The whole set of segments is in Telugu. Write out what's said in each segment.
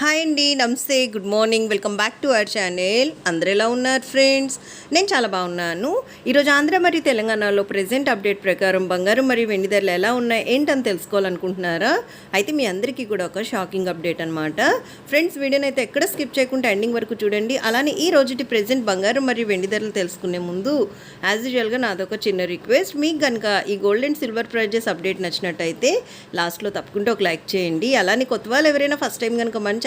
హాయ్ అండి నమస్తే good morning welcome back to our channel. అందరు ఎలా ఉన్నారు ఫ్రెండ్స్? నేను చాలా బాగున్నాను. ఈరోజు ఆంధ్ర మరియు తెలంగాణలో ప్రెజెంట్ అప్డేట్ ప్రకారం బంగారం మరియు వెండి ధరలు ఎలా ఉన్నాయి ఏంటని తెలుసుకోవాలనుకుంటున్నారా? అయితే మీ అందరికీ కూడా ఒక షాకింగ్ అప్డేట్ అనమాట ఫ్రెండ్స్ వీడియోని అయితే ఎక్కడ స్కిప్ చేయకుండా ఎండింగ్ వరకు చూడండి. అలానే ఈ రోజుటి ప్రెజెంట్ బంగారం మరియు వెండి ధరలు తెలుసుకునే ముందు యాజ్ యూజువల్గా నాదొక చిన్న రిక్వెస్ట్ మీకు కనుక ఈ gold and silver prices update నచ్చినట్టయితే లాస్ట్లో తప్పకుండా ఒక లైక్ చేయండి. అలానే కొత్త వాళ్ళు ఎవరైనా ఫస్ట్ టైం కనుక మంచి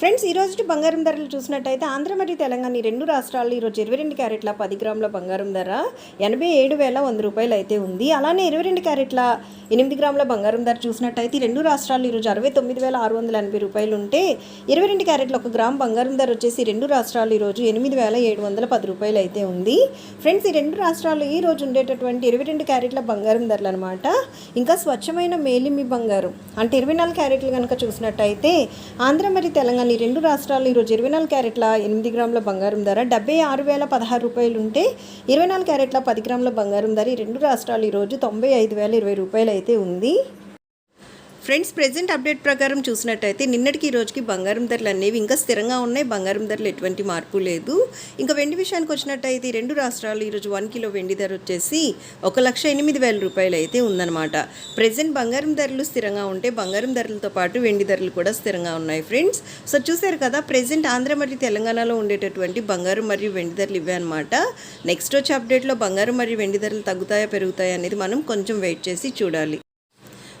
ఫ్రెండ్స్ ఈ రోజు బంగారం ధరలు చూసినట్టయితే ఆంధ్ర మరియు తెలంగాణ ఈ రెండు రాష్ట్రాల్లో ఈరోజు ఇరవై రెండు క్యారెట్ల పది గ్రాముల బంగారం ధర ఎనభై ఏడు వేల వంద రూపాయలు అయితే ఉంది. అలానే ఇరవై రెండు క్యారెట్ల ఎనిమిది గ్రాముల బంగారం ధర చూసినట్టయితే ఈ రెండు రాష్ట్రాల్లో ఈరోజు అరవై తొమ్మిది వేల ఆరు వందల ఎనభై రూపాయలు ఉంటే ఇరవై రెండు క్యారెట్ల ఒక గ్రామ్ బంగారం ధర వచ్చేసి రెండు రాష్ట్రాలు ఈరోజు ఎనిమిది వేల ఏడు వందల పది రూపాయలు అయితే ఉంది. ఫ్రెండ్స్ ఈ రెండు రాష్ట్రాల్లో ఈ రోజు ఉండేటటువంటి ఇరవై రెండు క్యారెట్ల బంగారం ధరలు అనమాట ఇంకా స్వచ్ఛమైన మేలిమి బంగారం అంటే ఇరవై నాలుగు క్యారెట్లు కనుక చూసినట్టయితే ఆంధ్ర మరియు తెలంగాణ ఈ రెండు రాష్ట్రాల్లో ఈరోజు ఇరవై నాలుగు క్యారెట్ల ఎనిమిది గ్రాముల బంగారం ధర డెబ్బై ఆరు వేల పదహారు రూపాయలు ఉంటే ఇరవై నాలుగు క్యారెట్ల పది గ్రాముల బంగారం ధర ఈ రెండు రాష్ట్రాలు ఈరోజు తొంభై ఐదు వేల ఇరవై రూపాయలు అయితే ఉంది. ఫ్రెండ్స్ ప్రెసెంట్ అప్డేట్ ప్రకారం చూసినట్టయితే నిన్నటికి ఈ రోజుకి బంగారం ధరలు అనేవి ఇంకా స్థిరంగా ఉన్నాయి. బంగారం ధరలు ఎటువంటి మార్పు లేదు. ఇంకా వెండి విషయానికి వచ్చినట్టయితే ఈ రెండు రాష్ట్రాలు ఈరోజు వన్ కిలో వెండి ధర వచ్చేసి ఒక లక్ష ఎనిమిది వేల రూపాయలు అయితే ఉందన్నమాట. ప్రెసెంట్ బంగారం ధరలు స్థిరంగా ఉంటే బంగారం ధరలతో పాటు వెండి ధరలు కూడా స్థిరంగా ఉన్నాయి ఫ్రెండ్స్. సో చూశారు కదా ప్రెజెంట్ ఆంధ్ర మరియు తెలంగాణలో ఉండేటటువంటి బంగారం మరియు వెండి ధరలు ఇవే అనమాట నెక్స్ట్ వచ్చే అప్డేట్లో బంగారం మరియు వెండి ధరలు తగ్గుతాయా పెరుగుతాయా అనేది మనం కొంచెం వెయిట్ చేసి చూడాలి.